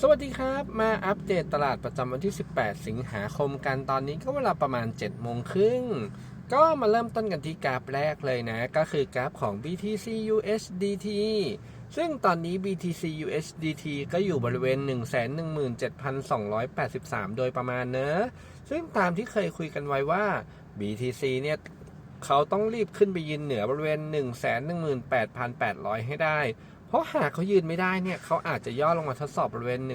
สวัสดีครับ มาอัปเดตตลาดประจำวันที่ 18 สิงหาคมกันตอนนี้ก็เวลาประมาณ 7 โมงครึ่ง ก็มาเริ่มต้นกันที่กราฟแรกเลยนะ ก็คือกราฟของ BTC USDT ซึ่งตอนนี้ BTC USDT ก็อยู่บริเวณ 117,283 โดยประมาณเนอะซึ่งตามที่เคยคุยกันไว้ว่า BTC เนี่ยเขาต้องรีบขึ้นไปยืนเหนือบริเวณ 118,800 ให้ได้ ราะหากเขายืนไม่ได้เนี่ยเขาอาจจะย่อลงมาทดสอบบริเวณ 1 1 1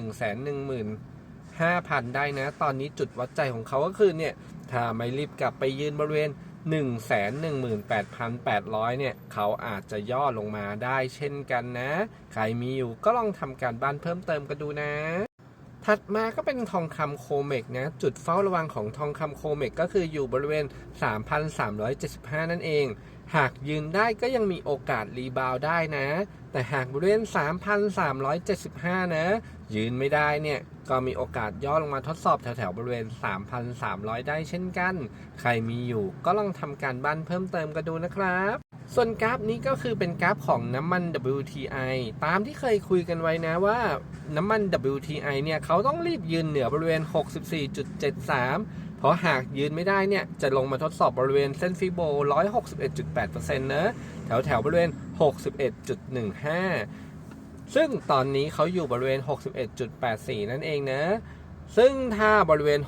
5 0 0 ได้นะ ตอนนี้จุดวัดใจของเขาก็คือเนี่ย ถ้าไม่รีบกลับไปยืนบริเวณ 118,800 เนี่ย เขาอาจจะย่อลงมาได้เช่นกันนะ ใครมีอยู่ก็ลองทำการบ้านเพิ่มเติมกันดูนะ ถัดมาก็เป็นทองคำโคเมกนะ จุดเฝ้าระวังของทองคำโคเมกก็คืออยู่บริเวณ 3,375 นั่นเอง หากยืนได้ก็ยังมีโอกาสรีบาวได้นะ แต่หากบริเวณ 3,375 นะ ยืนไม่ได้เนี่ย ก็มีโอกาสย่อลงมาทดสอบแถวๆบริเวณ 3,300 ได้เช่นกัน ใครมีอยู่ก็ลองทำการบ้านเพิ่มเติมกันดูนะครับ ส่วนกราฟนี้ก็คือเป็นกราฟของน้ำมัน WTI ตามที่เคยคุยกันไว้นะว่าน้ำมัน WTI เนี่ยเขาต้องรีบยืนเหนือบริเวณ 64.73 เพราะหากยืนไม่ได้เนี่ย จะลงมาทดสอบบริเวณเส้นฟิโบ 161.8%นะแถวแถวบริเวณ 61.15 ซึ่งตอนนี้เขาอยู่บริเวณ 61.84 นั่นเองนะ ซึ่งถ้าบริเวณ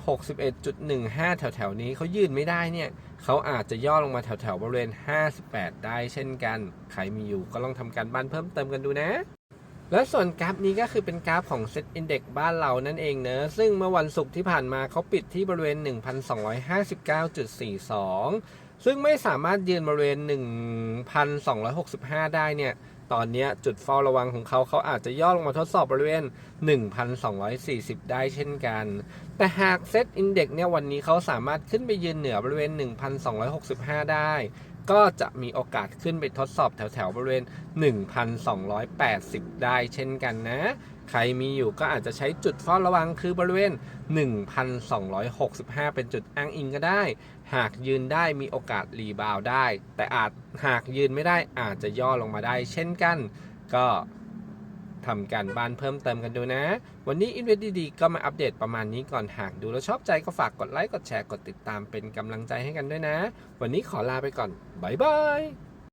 61.15 แถวแถวๆนี้เขายืนไม่ได้เนี่ยเขาอาจจะย่อลงมาแถวแถวๆ บริเวณ 58 ได้เช่นกัน ใครมีอยู่ก็ลองทำการบ้านเพิ่มเติมกันดูนะ และส่วนกราฟนี้ก็คือเป็นกราฟของ Set Index บ้านเรานั่นเองเนอะซึ่งเมื่อวันศุกร์ที่ผ่านมาเขาปิดที่บริเวณ 1,259.42 ซึ่งไม่สามารถยืนบริเวณ 1,265 ได้เนี่ย ตอนนี้จุดเฝ้าระวังของเขาเขาอาจจะย่อลงมาทดสอบบริเวณ 1,240 ได้เช่นกัน แต่หากเซตอินเด็กเนี่ยวันนี้เขาสามารถขึ้นไปยืนเหนือบริเวณ 1,265 ได้ ก็จะมีโอกาสขึ้นไปทดสอบแถวๆบริเวณ 1,280 ได้เช่นกันนะ ใครมีอยู่ก็อาจจะใช้จุดเฝ้าระวังคือบริเวณ 1,265 เป็นจุดอ้างอิงก็ได้ หากยืนได้มีโอกาสรีบาวได้ แต่อาจหากยืนไม่ได้อาจจะย่อลงมาได้เช่นกัน ก็ ทำการบ้านเพิ่มเติมกันดูนะ วันนี้ i n v e s t ดีๆก็มาอัปเดตประมาณนี้ก่อนหากดูแล้วชอบใจก็ฝากกดไลค์กดแชร์กดติดตามเป็นกำลังใจให้กันด้วยนะ วันนี้ขอลาไปก่อน บ๊ายบาย